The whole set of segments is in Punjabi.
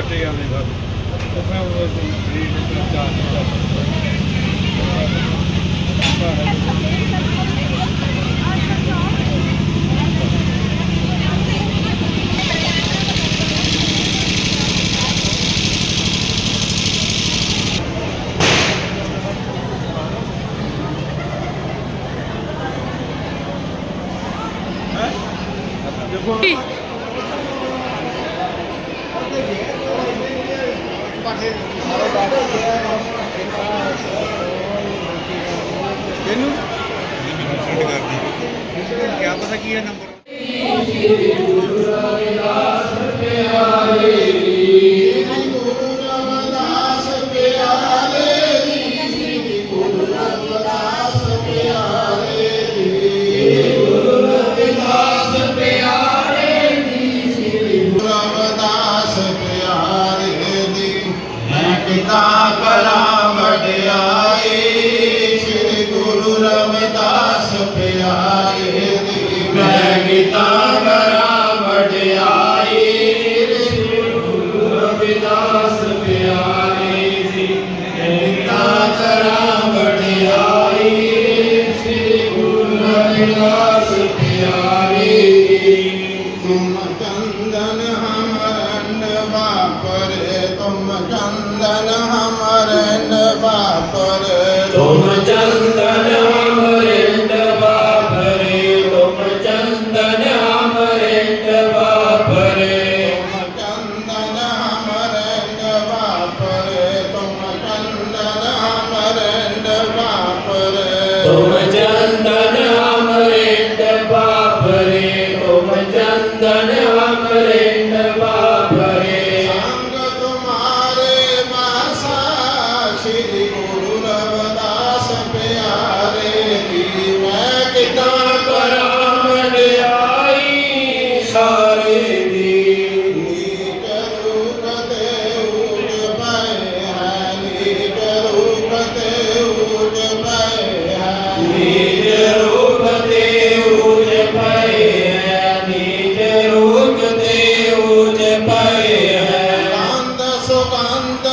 ਕੱਟੇ ਜਾਂਦੇ ਬਸ ਉਹ ਮੈਂ ਉਹ ਰੀਡ ਤੇ ਚਾਰ কান্ত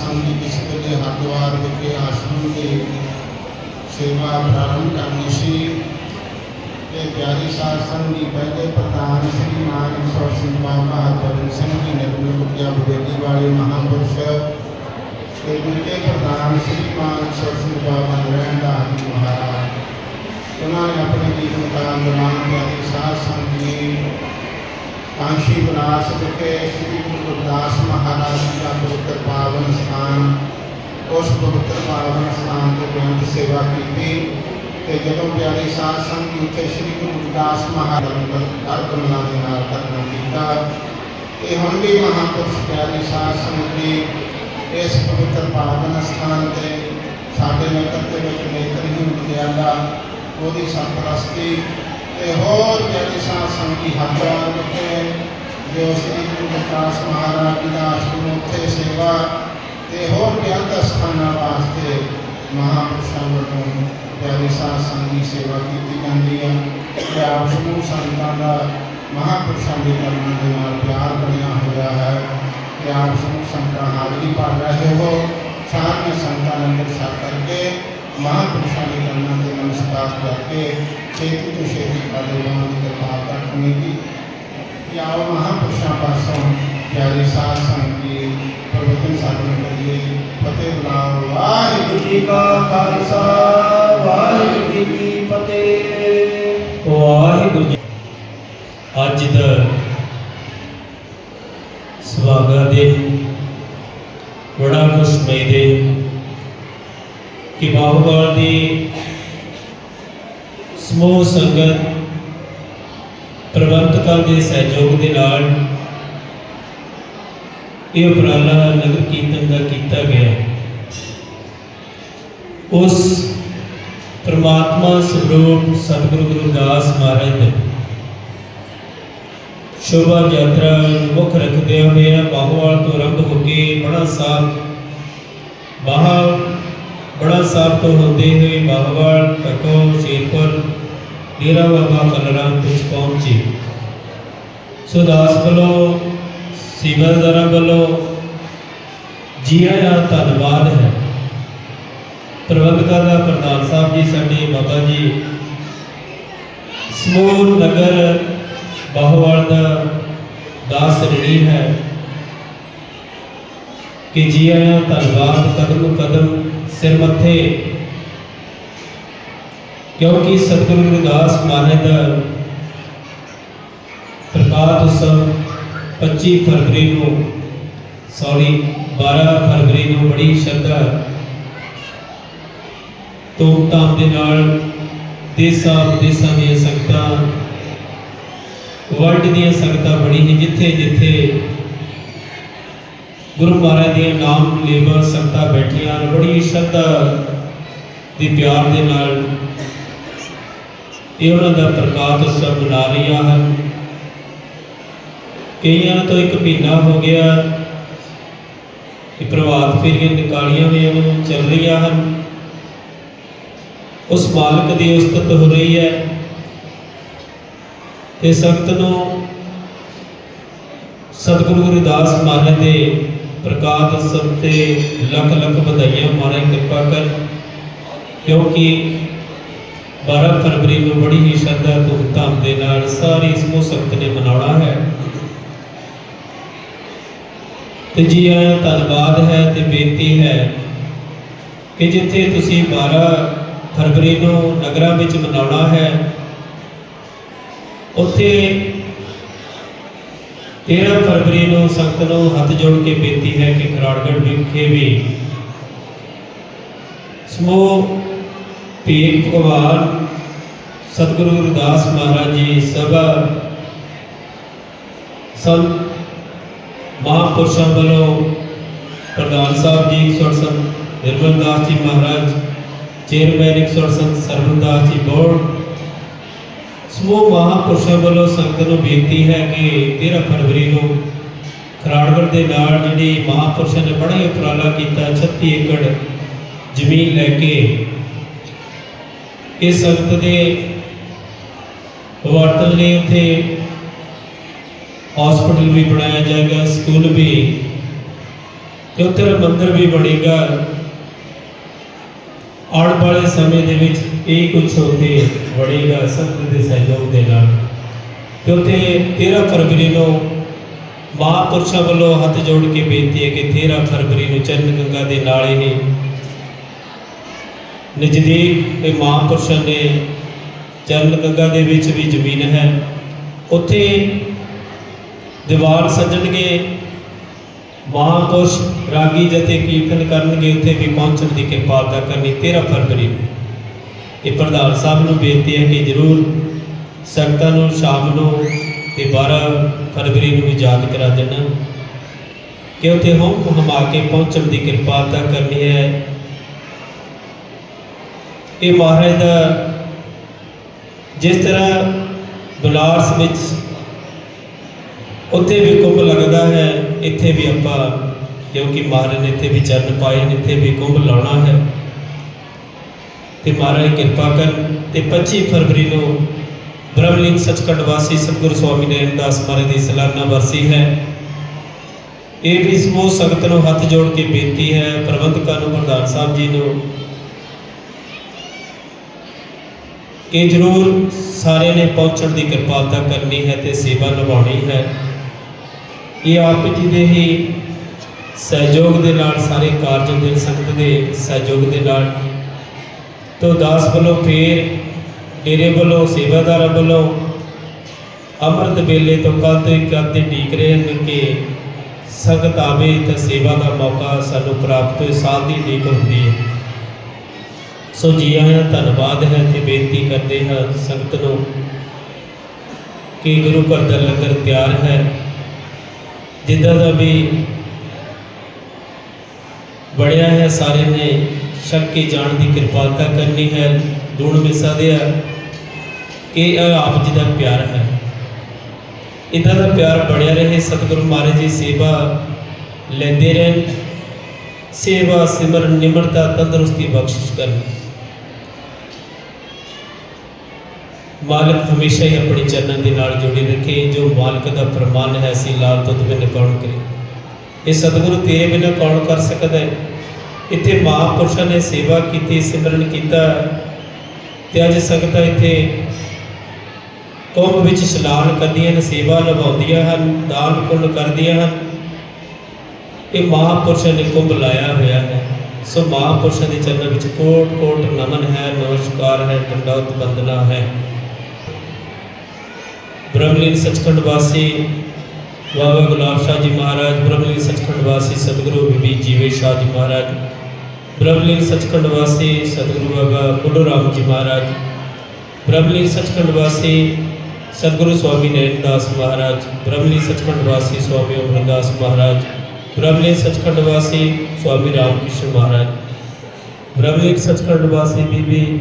ਪਿਆਰੀ ਸਾਧ ਸੰਗਤ ਜੀ ਇਸ ਵੇਲੇ ਹਰਿਦੁਆਰ ਵਿਖੇ ਆਸ਼ਰਮ ਦੀ ਸੇਵਾ ਪ੍ਰਾਰੰਭ ਕਰਨੀ ਸੀ ਤੇ ਪਿਆਰੀ ਸਾਧ ਸੰਗਤ ਜੀ ਪਹਿਲੇ ਪ੍ਰਧਾਨ ਸ੍ਰੀ ਮਾਨ ਸੋਹ ਸਿੰਘ ਬਾਬਾ ਹਰਗੋਬਿੰਦ ਸਿੰਘ ਜੀ ਨਿਰਮਲ ਵਿਦਿਆ ਬਵੇਦੀ ਵਾਲੇ ਮਹਾਂਪੁਰਸ਼ ਤੇ ਦੂਜੇ ਪ੍ਰਧਾਨ ਸ੍ਰੀ ਮਾਨ ਸੋਹ ਸਿੰਘ ਬਾਬਾ ਨਰੈਣਦਾਸ ਜੀ ਮਹਾਰਾਜ। ਉਹਨਾਂ ਨੇ ਆਪਣੇ ਕਾਂਸ਼ੀ ਬਨਾਰਸ ਵਿਖੇ ਸ੍ਰੀ ਗੁਰੂ ਗੁਰਦਾਸ ਮਹਾਰਾਜ ਜੀ ਦਾ ਪਵਿੱਤਰ ਪਾਵਨ ਸਥਾਨ, ਉਸ ਪਵਿੱਤਰ ਪਾਵਨ ਸਥਾਨ ਤੇ ਬੇਅੰਤ ਸੇਵਾ ਕੀਤੀ ਤੇ ਜਦੋਂ ਪਿਆਰੀ ਸਾਧ ਸੰਗਤ ਜੀ ਉੱਥੇ ਸ੍ਰੀ ਗੁਰੂ ਗੁਰਦਾਸ ਮਹਾਰਾਜ ਦਾ ਹਰ ਦੇ ਨਾਲ ਕਰਨਾ ਕੀਤਾ ਇਹ ਹੁਣ ਵੀ ਮਹਾਂਪੁਰਸ਼ ਪਿਆਰੀ ਸਾਧ ਸੰਗਤ ਜੀ ਇਸ ਪਵਿੱਤਰ ਪਾਵਨ ਸਥਾਨ ਤੇ ਸਾਡੇ ਨਗਰ ਦੇ ਵਿੱਚ ਨੇਤਰਹੀਨ ਵਿਦਿਆਲਾ ਉਹਦੀ ਸਰਪ੍ਰਸਤੀ ਤੇ ਹੋਰ ਪਿਆਰੀ ਸਾਧ ਸੰਗਤ ਜੀ ਹਰਿਦੁਆਰ ਵਿਖੇ ਜੋ ਸ੍ਰੀ ਗੁਰੂ ਗੁਰਦਾਸ ਮਹਾਰਾਜ ਜੀ ਦਾ ਆਸ਼ਰਮ ਉੱਥੇ ਸੇਵਾ ਤੇ ਹੋਰ ਬੇਅੰਤ ਸਥਾਨਾਂ ਵਾਸਤੇ ਮਹਾਂਪੁਰਸ਼ਾਂ ਵੱਲੋਂ ਪਿਆਰੀ ਸਾਧ ਸੰਗਤ ਦੀ ਸੇਵਾ ਕੀਤੀ ਜਾਂਦੀ ਹੈ ਤੇ ਆਪ ਸਮੂਹ ਸੰਗਤਾਂ ਦਾ ਮਹਾਂਪੁਰਸ਼ਾਂ ਦੇ ਕਰਮਾਂ ਦੇ ਨਾਲ ਪਿਆਰ ਬਣਿਆ ਹੋਇਆ ਹੈ ਕਿ ਆਪ ਸਮੂਹ ਸੰਗਤਾਂ ਹਾਜ਼ਰੀ ਭਰ ਰਹੇ ਹੋ ਸਾਰੀਆਂ ਸੰਗਤਾਂ ਲੰਗਰ ਛਕ ਕਰਕੇ ਮਹਾਂਪੁਰਸ਼ਾਂ ਦੇ ਚਰਨਾਂ ਦੇ ਨਮਸਕਾਰ ਕਰਕੇ ਛੇਤੀ ਤੋਂ ਛੇਤੀ ਸਾਡੇ ਨਾਮ ਦੀ ਕਿਰਪਾਲਤਾ ਕਰਨੀ ਦੀ ਕਿ ਆਓ ਮਹਾਂਪੁਰਸ਼ਾਂ ਪਾਸੋਂ ਪਿਆਰੇ ਸਾਧ ਸੰਗਤ ਜੀ ਪ੍ਰਵਚਨ ਸਾਧਨ ਕਰੀਏ। ਫਤਿਹ ਬੁਲਾਓ ਵਾਹਿਗੁਰੂ ਜੀ ਕਾ ਖਾਲਸਾ ਵਾਹਿਗੁਰੂ ਜੀ ਕੀ ਫਤਿਹ। ਵਾਹਿਗੁਰੂ ਜੀ ਅੱਜ ਦਾ ਸੁਹਾਗਾ ਦਿਨ ਬੜਾ ਖੁਸ਼ਮਈ ਦਿਨ ਕਿ ਬਾਬੂਗੜ ਦੀ ਸਮੂਹ ਸੰਗਤ ਪ੍ਰਬੰਧਕਾਂ ਦੇ ਸਹਿਯੋਗ ਦੇ ਨਾਲ ਇਹ ਉਪਰਾਲਾ ਨਗਰ ਕੀਰਤਨ ਦਾ ਕੀਤਾ ਗਿਆ ਉਸ ਪ੍ਰਮਾਤਮਾ ਸਰੂਪ ਸਤਿਗੁਰੂ ਗੁਰੂ ਦਾਸ ਮਹਾਰਾਜ ਦੇ ਸ਼ੋਭਾ ਯਾਤਰਾ ਨੂੰ ਮੁੱਖ ਰੱਖਦੇ ਹੋਏ ਬਾਹਵਾਲ ਤੋਂ ਆਰੰਭ ਹੋ ਕੇ ਬੜਾ ਸਾਹਿਬ ਬਾਹਰ ਬੜਾ ਸਾਹਿਬ ਤੋਂ ਹੁੰਦੇ ਹੋਏ ਬਾਹਵਾਲ ਟਕੋ ਸ਼ੇਰਪੁਰ, ਡੇਰਾ ਬਾਬਾ ਕਲਰਾਮ ਵਿੱਚ ਪਹੁੰਚੇ। ਸੋ ਦਾਸ ਵੱਲੋਂ ਸੇਵਾਦਾਰਾਂ ਵੱਲੋਂ ਜੀ ਆਇਆਂ ਧੰਨਵਾਦ ਹੈ। ਪ੍ਰਬੰਧਕਾਂ ਦਾ ਪ੍ਰਧਾਨ ਸਾਹਿਬ ਜੀ, ਸਾਡੇ ਬਾਬਾ ਜੀ, ਸਮੂਹ ਨਗਰ ਬਾਹਵਾਲ ਦਾ ਦਾਸ ਰਣੀ ਹੈ ਕਿ ਜੀ ਆਇਆਂ ਧੰਨਵਾਦ ਕਦਮ ਕਦਮ ਸਿਰ ਮੱਥੇ। ਕਿਉਂਕਿ ਸਤਿਗੁਰੂ ਰਵਿਦਾਸ ਮਹਾਰਾਜ ਦਾ ਪ੍ਰਕਾਸ਼ ਉਤਸਵ 25 ਫਰਵਰੀ ਨੂੰ, ਸੌਰੀ 12 ਫਰਵਰੀ ਨੂੰ ਬੜੀ ਸ਼ਰਧਾ ਧੂਮਧਾਮ ਦੇ ਨਾਲ ਦੇਸਾਂ ਵਿਦੇਸਾਂ ਦੀਆਂ ਸੰਗਤਾਂ ਵਰਲਡ ਦੀਆਂ ਸੰਗਤਾਂ ਬੜੀ ਹੀ ਜਿੱਥੇ ਜਿੱਥੇ ਗੁਰੂ ਮਹਾਰਾਜ ਦੀਆਂ ਨਾਮ ਲੇਵਾ ਸੰਗਤਾਂ ਬੈਠੀਆਂ ਹਨ। ਬੜੀ ਸ਼ਰਧਾ ਦੇ ਪਿਆਰ ਦੇ ਨਾਲ ਇਹ ਉਹਨਾਂ ਦਾ ਪ੍ਰਕਾਸ਼ ਉਤਸਵ ਮਨਾ ਰਹੀਆਂ ਹਨ। ਕਈਆਂ ਤੋਂ ਇੱਕ ਮਹੀਨਾ ਹੋ ਗਿਆ ਕਿ ਪ੍ਰਭਾਤ ਫੇਰੀਆਂ ਨਿਕਾਲੀਆਂ ਹੋਈਆਂ ਨੂੰ, ਚੱਲ ਰਹੀਆਂ ਹਨ। ਉਸ ਮਾਲਕ ਦੀ ਉਸਤਤ ਹੋ ਰਹੀ ਹੈ ਤੇ ਸੰਗਤ ਨੂੰ ਸਤਿਗੁਰੂ ਗੁਰਦਾਸ ਮਹਾਰਾਜ ਦੇ ਪ੍ਰਕਾਸ਼ ਉਤਸਵ ਤੇ ਲੱਖ ਲੱਖ ਵਧਾਈਆਂ ਮਹਾਰਾਜ ਕਿਰਪਾ ਕਰ। ਕਿਉਂਕਿ 12 ਫਰਵਰੀ ਨੂੰ ਬੜੀ ਹੀ ਸ਼ਰਧਾ ਧੂਮਧਾਮ ਦੇ ਨਾਲ ਸਾਰੀ ਸਮੂਹ ਸੰਗਤ ਨੇ ਮਨਾਉਣਾ ਹੈ। ਤੇ ਜੀ ਆਇਆਂ ਧੰਨਵਾਦ ਹੈ ਤੇ ਬੇਨਤੀ ਹੈ ਕਿ ਜਿੱਥੇ ਤੁਸੀਂ 12 ਫਰਵਰੀ ਨੂੰ ਨਗਰਾਂ ਵਿੱਚ ਮਨਾਉਣਾ ਹੈ, ਉੱਥੇ 13 ਫਰਵਰੀ ਨੂੰ ਸੰਗਤ ਨੂੰ ਹੱਥ ਜੋੜ ਕੇ ਬੇਨਤੀ ਹੈ ਕਿ ਖਰਾੜਗੜ੍ਹ ਵਿਖੇ ਵੀ ਸਮੂਹ ਭੀਖ ਭਗਵਾਨ ਸਤਿਗੁਰੂ ਗੁਰਦਾਸ ਮਹਾਰਾਜ ਜੀ ਸਭਾ ਸੰਤ ਮਹਾਂਪੁਰਸ਼ਾਂ ਵੱਲੋਂ ਪ੍ਰਧਾਨ ਸਾਹਿਬ ਜੀ, ਸੁਰ ਸੰਤ ਨਿਰਮਲ ਦਾਸ ਜੀ ਮਹਾਰਾਜ, ਚੇਅਰਮੈਨ ਸੁਰ ਸੰਤ ਸਰਵਨਦਾਸ ਜੀ ਬੋਰਡ ਸਮੂਹ ਮਹਾਂਪੁਰਸ਼ਾਂ ਵੱਲੋਂ ਸੰਗਤ ਨੂੰ ਬੇਨਤੀ ਹੈ ਕਿ 13 ਫਰਵਰੀ ਨੂੰ ਖਰਾੜਗੜ੍ਹ ਦੇ ਨਾਲ ਜਿਹੜੀ ਮਹਾਂਪੁਰਸ਼ਾਂ ਨੇ ਬੜਾ ਹੀ ਉਪਰਾਲਾ ਕੀਤਾ 36 ਏਕੜ ਜ਼ਮੀਨ ਲੈ ਕੇ ਇਸ ਸੰਗਤ ਦੇ ਵਰਤਨ ਲਈ ਉੱਥੇ ਹਸਪੀਟਲ ਵੀ ਬਣਾਇਆ ਜਾਏਗਾ ਸਕੂਲ ਵੀ ਤੇ ਉੱਥੇ ਮੰਦਿਰ ਵੀ ਬਣੇਗਾ। ਆਉਣ ਵਾਲੇ ਸਮੇਂ ਦੇ ਵਿੱਚ ਇਹ ਕੁਝ ਉੱਥੇ ਬਣੇਗਾ ਸੰਗਤ ਦੇ ਸਹਿਯੋਗ ਦੇ ਨਾਲ। ਤੇ ਉੱਥੇ 13 ਫਰਵਰੀ ਨੂੰ ਮਹਾਂਪੁਰਸ਼ਾਂ ਵੱਲੋਂ ਹੱਥ ਜੋੜ ਕੇ ਬੇਨਤੀ ਹੈ ਕਿ 13 ਫਰਵਰੀ ਨੂੰ ਚਰਨ ਗੰਗਾ ਦੇ ਨਾਲ ਇਹ ਨਜ਼ਦੀਕ ਇਹ ਮਹਾਂਪੁਰਸ਼ਾਂ ਨੇ ਚਰਨ ਗੰਗਾ ਦੇ ਵਿੱਚ ਵੀ ਜ਼ਮੀਨ ਹੈ। ਉੱਥੇ ਦੀਵਾਰ ਸੱਜਣਗੇ। ਮਹਾਂਪੁਰਸ਼ ਰਾਗੀ ਜਥੇ ਕੀਰਤਨ ਕਰਨਗੇ, ਉੱਥੇ ਵੀ ਪਹੁੰਚਣ ਦੀ ਕਿਰਪਾਲਤਾ ਕਰਨੀ 13 ਫਰਵਰੀ ਨੂੰ। ਇਹ ਪ੍ਰਧਾਨ ਸਾਹਿਬ ਨੂੰ ਬੇਨਤੀ ਹੈ ਕਿ ਜ਼ਰੂਰ ਸੰਗਤਾਂ ਨੂੰ ਸ਼ਾਮ ਨੂੰ ਤੇ 12 ਫਰਵਰੀ ਨੂੰ ਵੀ ਯਾਦ ਕਰਾ ਦੇਣਾ, ਕਿ ਉੱਥੇ ਹੋਮ ਹਮਾ ਕੇ ਪਹੁੰਚਣ ਦੀ ਕਿਰਪਾਲਤਾ ਕਰਨੀ ਹੈ। ਇਹ ਮਹਾਰਾਜ ਦਾ ਜਿਸ ਤਰ੍ਹਾਂ ਬਨਾਰਸ ਵਿੱਚ ਉੱਥੇ ਵੀ ਕੁੰਭ ਲੱਗਦਾ ਹੈ ਇੱਥੇ ਵੀ ਆਪਾਂ, ਕਿਉਂਕਿ ਮਹਾਰਾਜ ਨੇ ਇੱਥੇ ਵੀ ਚਰਨ ਪਾਏ ਨੇ, ਇੱਥੇ ਵੀ ਕੁੰਭ ਲਾਉਣਾ ਹੈ। ਤੇ ਮਹਾਰਾਜ ਕਿਰਪਾ ਕਰ ਤੇ 25 ਫਰਵਰੀ ਨੂੰ ਬ੍ਰਹਮਲਿੰਗ ਸੱਚਖੰਡ ਵਾਸੀ ਸਤਿਗੁਰੂ ਸਵਾਮੀ ਨੈਣ ਦਾਸ ਮਹਾਰਾਜ ਦੀ ਸਲਾਨਾ ਵਰਸੀ ਹੈ। ਇਹ ਵੀ ਸਮੂਹ ਸੰਗਤ ਨੂੰ ਹੱਥ ਜੋੜ ਕੇ ਬੇਨਤੀ ਹੈ, ਪ੍ਰਬੰਧਕਾਂ ਨੂੰ, ਪ੍ਰਧਾਨ ਸਾਹਿਬ ਜੀ ਨੂੰ, ਕਿ ਜ਼ਰੂਰ ਸਾਰਿਆਂ ਨੇ ਪਹੁੰਚਣ ਦੀ ਕਿਰਪਾਲਤਾ ਕਰਨੀ ਹੈ ਤੇ ਸੇਵਾ ਨਿਭਾਉਣੀ ਹੈ। ਇਹ ਆਪ ਜੀ ਦੇ ਹੀ ਸਹਿਯੋਗ ਦੇ ਨਾਲ ਸਾਰੇ ਕਾਰਜ ਦਿਲ ਸੰਗਤ ਦੇ ਸਹਿਯੋਗ ਦੇ ਨਾਲ ਤੋਂ ਦਾਸ ਵੱਲੋਂ ਫੇਰ ਡੇਰੇ ਵੱਲੋਂ, ਸੇਵਾਦਾਰਾਂ ਵੱਲੋਂ ਅੰਮ੍ਰਿਤ ਵੇਲੇ ਤੋਂ ਕੱਲ ਤੋਂ ਇੱਕ ਅੱਧੇ ਢੀਕ ਰਹੇ ਹਨ ਕਿ ਸੰਗਤ ਆਵੇ ਤਾਂ ਸੇਵਾ ਦਾ ਮੌਕਾ ਸਾਨੂੰ ਪ੍ਰਾਪਤ ਹੋਏ, ਸਾਲ ਦੀ ਢੀਕ ਹੁੰਦੀ ਹੈ। ਸੋ ਜੀ ਆਇਆਂ ਧੰਨਵਾਦ ਹੈ ਤੇ ਬੇਨਤੀ ਕਰਦੇ ਹਾਂ ਸੰਗਤ ਨੂੰ ਕਿ ਗੁਰੂ ਘਰ ਦਾ ਲੰਗਰ ਤਿਆਰ ਹੈ। ਜਿੱਦਾਂ ਦਾ ਵੀ ਬੜਿਆ ਹੈ ਸਾਰੇ ਨੇ, ਸ਼ੱਕ ਕੇ ਜਾਣ ਦੀ ਕਿਰਪਾਲਤਾ ਕਰਨੀ ਹੈ, ਦੂਣ ਮਿਸਾ ਦੇ ਕਿ ਇਹ ਆਪ ਜੀ ਦਾ ਪਿਆਰ ਹੈ। ਇਦਾਂ ਦਾ ਪਿਆਰ ਬਣਿਆ ਰਹੇ, ਸਤਿਗੁਰੂ ਮਹਾਰਾਜ ਜੀ ਸੇਵਾ ਲੈਂਦੇ ਰਹਿਣ, ਸੇਵਾ ਸਿਮਰਨ ਨਿਮਰਤਾ ਤੰਦਰੁਸਤੀ ਬਖਸ਼ਿਸ਼ ਕਰਨ। ਮਾਲਕ ਹਮੇਸ਼ਾ ਹੀ ਆਪਣੇ ਚਰਨਾਂ ਦੇ ਨਾਲ ਜੁੜੇ ਰੱਖੇ, ਜੋ ਮਾਲਕ ਦਾ ਫਰਮਾਨ ਹੈ ਸੀ ਲਾਲ ਤੁਧ ਬਿਨ ਕੌਣ ਕਰੇ? ਇਹ ਸਤਿਗੁਰੂ ਤੇਰੇ ਬਿਨਾਂ ਕੌਣ ਕਰ ਸਕਦਾ ਹੈ? ਇੱਥੇ ਮਹਾਂਪੁਰਸ਼ਾਂ ਨੇ ਸੇਵਾ ਕੀਤੀ, ਸਿਮਰਨ ਕੀਤਾ ਤੇ ਅੱਜ ਸੰਗਤਾਂ ਇੱਥੇ ਕੌਮ ਵਿੱਚ ਇਸ਼ਨਾਨ ਕਰਦੀਆਂ ਨੇ ਸੇਵਾ ਨਿਭਾਉਂਦੀਆਂ ਹਨ, ਦਾਨ ਪੁੰਨ ਕਰਦੀਆਂ ਹਨ। ਇਹ ਮਹਾਂਪੁਰਸ਼ਾਂ ਨੇ ਕੁੰਭ ਲਾਇਆ ਹੋਇਆ ਹੈ। ਸੋ ਮਹਾਂਪੁਰਸ਼ਾਂ ਦੇ ਚਰਨਾਂ ਵਿੱਚ ਕੋਟ ਕੋਟ ਨਮਨ ਹੈ, ਨਮਸਕਾਰ ਹੈ ਦੰਡੌਤ ਬੰਦਨਾ ਹੈ। ਬ੍ਰਹਮਲੀਨ ਸਚਖੰਡ ਵਾਸੀ ਬਾਬਾ ਗੁਲਾਬ ਸ਼ਾਹ ਜੀ ਮਹਾਰਾਜ, ਬ੍ਰਹਮਲੀਨ ਸਚਖੰਡ ਵਾਸੀ ਸਤਿਗੁਰੂ ਬੀਬੀ ਜੀਵੇ ਸ਼ਾਹ ਜੀ ਮਹਾਰਾਜ, ਬ੍ਰਹਮਲੀਨ ਸਚਖੰਡ ਵਾਸੀ ਸਤਿਗੁਰੂ ਬਾਬਾ ਕੁੱਲੂ ਰਾਮ ਜੀ ਮਹਾਰਾਜ, ਬ੍ਰਹਮਲੀਨ ਸਚਖੰਡ ਵਾਸੀ ਸਤਿਗੁਰੂ ਸਵਾਮੀ ਨੈਣਦਾਸ ਮਹਾਰਾਜ, ਬ੍ਰਹਮਲੀਨ ਸਚਖੰਡ ਵਾਸੀ ਸਵਾਮੀ ਅਮਰਦਾਸ ਮਹਾਰਾਜ, ਬ੍ਰਹਮਲੀਨ ਸਚਖੰਡ ਵਾਸੀ ਸਵਾਮੀ ਰਾਮਕ੍ਰਿਸ਼ਨ ਮਹਾਰਾਜ, ਬ੍ਰਹਮਲੀਨ ਸਚਖੰਡ ਵਾਸੀ ਬੀਬੀ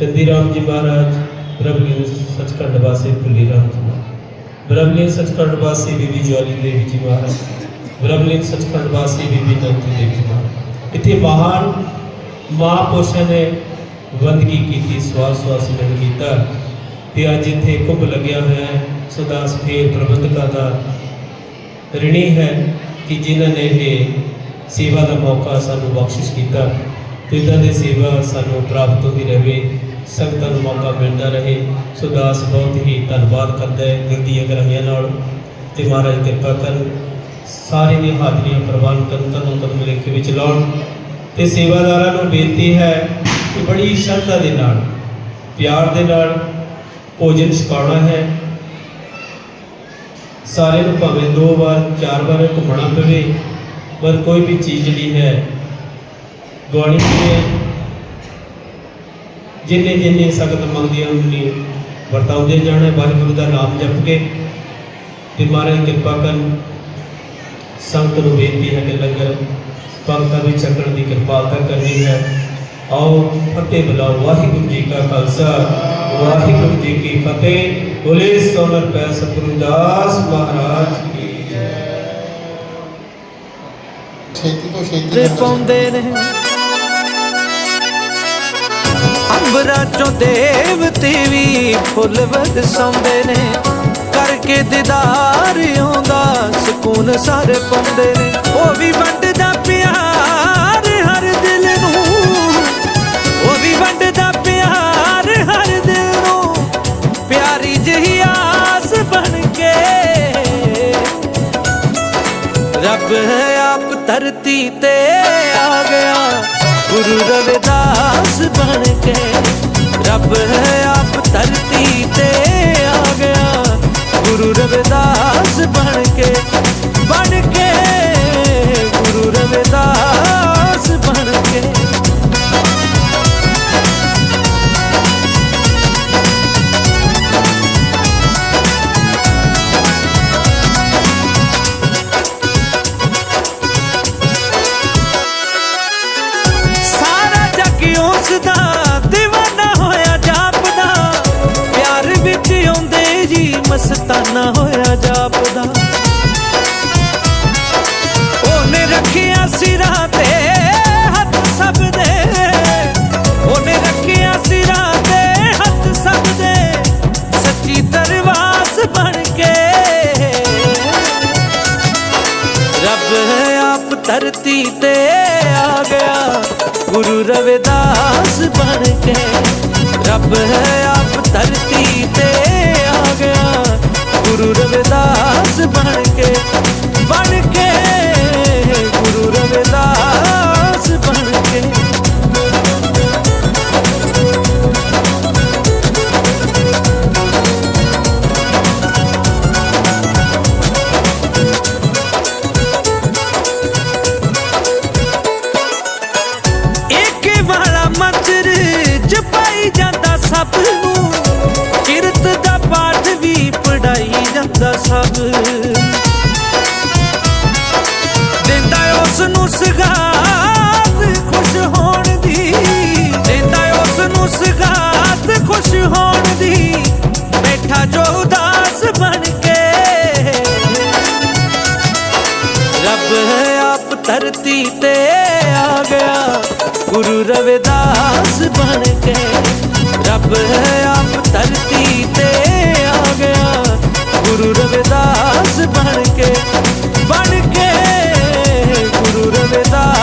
ਚੰਦੀਰਾਮ ਜੀ ਮਹਾਰਾਜ ਬ੍ਰਹਮਲੀਨ ਸਚਖੰਡ ਵਾਸੀ ਭੁੱਲੀ ਰਾਮ ਜੀ ਮਹਾਰਾਜ ਬ੍ਰਹਮਲੀਨ ਸਚਖੰਡ ਵਾਸੀ ਬੀਬੀ ਜਵਾਲੀ ਦੇਵੀ ਜੀ ਮਹਾਰਾਜ। ਬ੍ਰਹਮਲੀਨ ਸਚਖੰਡ ਵਾਸੀ ਬੀਬੀ ਨੰਦੀ ਦੇਵੀ ਜੀ ਮਹਾਰਾਜ। ਇੱਥੇ ਮਹਾਨ ਮਹਾਂਪੁਰਸ਼ਾਂ ਨੇ ਬੰਦਗੀ ਕੀਤੀ ਸਵਾਸ ਸਵਾਸ ਮਿਲ ਕੀਤਾ। ਤੇ ਅੱਜ ਇੱਥੇ ਕੁੰਭ ਲੱਗਿਆ ਹੋਇਆ ਹੈ। ਸੁਦਾਸ ਫੇਰ ਪ੍ਰਬੰਧਕਾਂ ਦਾ ਰਿਣੀ ਹੈ ਕਿ ਜਿਨ੍ਹਾਂ ਨੇ ਇਹ ਸੇਵਾ ਦਾ ਮੌਕਾ ਸਾਨੂੰ ਬਖਸ਼ਿਸ਼ ਕੀਤਾ। ਤੇ ਇਦਾਂ ਦੀ ਸੇਵਾ ਸਾਨੂੰ ਪ੍ਰਾਪਤ ਹੁੰਦੀ ਰਹੇ। ਸੰਗਤਾਂ ਨੂੰ ਮੌਕਾ ਮਿਲਦਾ ਰਹੇ। ਸੋ ਦਾਸ ਬਹੁਤ ਹੀ ਧੰਨਵਾਦ ਕਰਦਾ ਹੈ ਦਿਲ ਦੀਆਂ ਗਹਿਰਾਈਆਂ ਨਾਲ। ਤੇ ਮਹਾਰਾਜ ਕਿਰਪਾ ਕਰਨ, ਸਾਰੇ ਦੀ ਹਾਜ਼ਰੀਆਂ ਪ੍ਰਵਾਨ ਕਰਨ, ਤਨੋਂ ਕਦਮ ਲੇਖੇ ਵਿੱਚ ਲਾਉਣ। ਤੇ ਸੇਵਾਦਾਰਾਂ ਨੂੰ ਬੇਨਤੀ ਹੈ ਕਿ ਬੜੀ ਸ਼ਰਧਾ ਦੇ ਨਾਲ, ਪਿਆਰ ਦੇ ਨਾਲ ਭੋਜਨ ਛਕਾਉਣਾ ਹੈ। ਸਾਰੇ ਨੂੰ ਭਾਵੇਂ ਦੋ ਵਾਰ, ਚਾਰ ਵਾਰ ਘੁੰਮਣਾ ਪਵੇ, ਪਰ ਕੋਈ ਵੀ ਚੀਜ਼ ਜਿਹੜੀ ਹੈ ਗਵਾਣੀ ਨਹੀਂ ਜਿੰਨੇ ਜਿੰਨੇ ਸਖਤ ਮੰਗਦੀਆਂ ਉਹਨੇ ਵਰਤਾਉਂਦੇ ਜਾਣਾ ਵਾਹਿਗੁਰੂ ਦਾ ਨਾਮ ਜਪ ਕੇ ਤੇ ਮਹਾਰਾਜ ਕਿਰਪਾ ਕਰਨ ਸੰਗਤ ਨੂੰ ਬੇਨਤੀ ਹੈ ਕਿ ਲੰਗਰ ਭਗਤਾਂ ਵਿੱਚ ਛਕਣ ਦੀ ਕਿਰਪਾਲਤਾ ਕਰਨੀ ਹੈ। ਆਓ ਫਤਿਹ ਬੁਲਾਓ ਵਾਹਿਗੁਰੂ ਜੀ ਕਾ ਖਾਲਸਾ ਵਾਹਿਗੁਰੂ ਜੀ ਕੀ ਫਤਿਹ। ਬੋਲੇ ਸੋਨਰ ਪੈ ਸਤਿਗੁਰੂ ਦਾਸ ਮਹਾਰਾਜ ਕੀ ਜੈ। ਛੇਤੀ ਤੋਂ ਛੇਤੀ ਪਾਉਂਦੇ ਨੇ। ਅੰਬਰਾਂ ਚੋਂ ਦੇਵਤੇ ਵੀ ਫੁੱਲ ਵਰਸਾਉਂਦੇ ਨੇ। ਕਰਕੇ ਦੀਦਾਰ ਆਉਂਦਾ, ਸਕੂਨ ਸਾਰੇ ਪਾਉਂਦੇ ਨੇ। ਉਹ ਵੀ ਵੰਡਦਾ ਪਿਆਰ ਹਰ ਦਿਲ ਨੂੰ। ਉਹ ਵੀ ਵੰਡਦਾ ਪਿਆਰ ਹਰ ਦਿਲ ਨੂੰ। ਪਿਆਰੀ ਜਿਹੀ ਆਸ ਬਣ ਕੇ। ਰੱਬ ਆਪ ਧਰਤੀ ਤੇ ਆ ਗਿਆ। ਗੁਰੂ ਰਵਿਦਾਸ ਬਣ ਕੇ ਰੱਬ ਆਪ ਧਰਤੀ ਤੇ ਆ ਗਿਆ। ਗੁਰੂ ਰਵਿਦਾਸ ਬਣ ਕੇ ਬਣ ਕੇ ਗੁਰੂ ਰਵਿਦਾਸ ਮਸਤਾਨਾ ਹੋਇਆ ਜਾਪਦਾ ਉਹਨੇ ਰੱਖਿਆ ਸਿਰਾਂ ਤੇ ਹੱਥ ਸਭ ਦੇ। ਉਹਨੇ ਰੱਖਿਆ ਸਿਰਾਂ ਤੇ ਹੱਥ ਸਭ ਦੇ। ਸੱਚੀ ਦਰਵਾਸ ਬਣ ਕੇ। ਰੱਬ ਆਪ ਧਰਤੀ ਤੇ ਆ ਗਿਆ। ਗੁਰੂ ਰਵਿਦਾਸ ਬਣ ਕੇ। ਰੱਬ ਆਪ ਧਰਤੀ ਤੇ ਗੁਰੂ ਰਵਿਦਾਸ ਬਣ ਕੇ ਬਣ ਕੇ ਸਭ ਦਿੰਦਾ ਉਸ ਨੂੰ ਸਿਗਾਤ ਖੁਸ਼ ਹੋਣ ਦੀ। ਦਿੰਦਾ ਉਸ ਨੂੰ ਸਿਗਾਤ ਖੁਸ਼ ਹੋਣ ਦੀ। ਬੈਠਾ ਜੋ ਉਦਾਸ ਬਣ ਕੇ। ਰੱਬ ਆਪ ਧਰਤੀ ਤੇ ਆ ਗਿਆ। ਗੁਰੂ ਰਵਿਦਾਸ ਬਣ ਕੇ। ਰੱਬ ਆਪ ਧਰਤੀ ਗੁਰੂ ਰਵਿਦਾਸ ਬਣ ਕੇ ਬਣ ਕੇ ਗੁਰੂ ਰਵਿਦਾਸ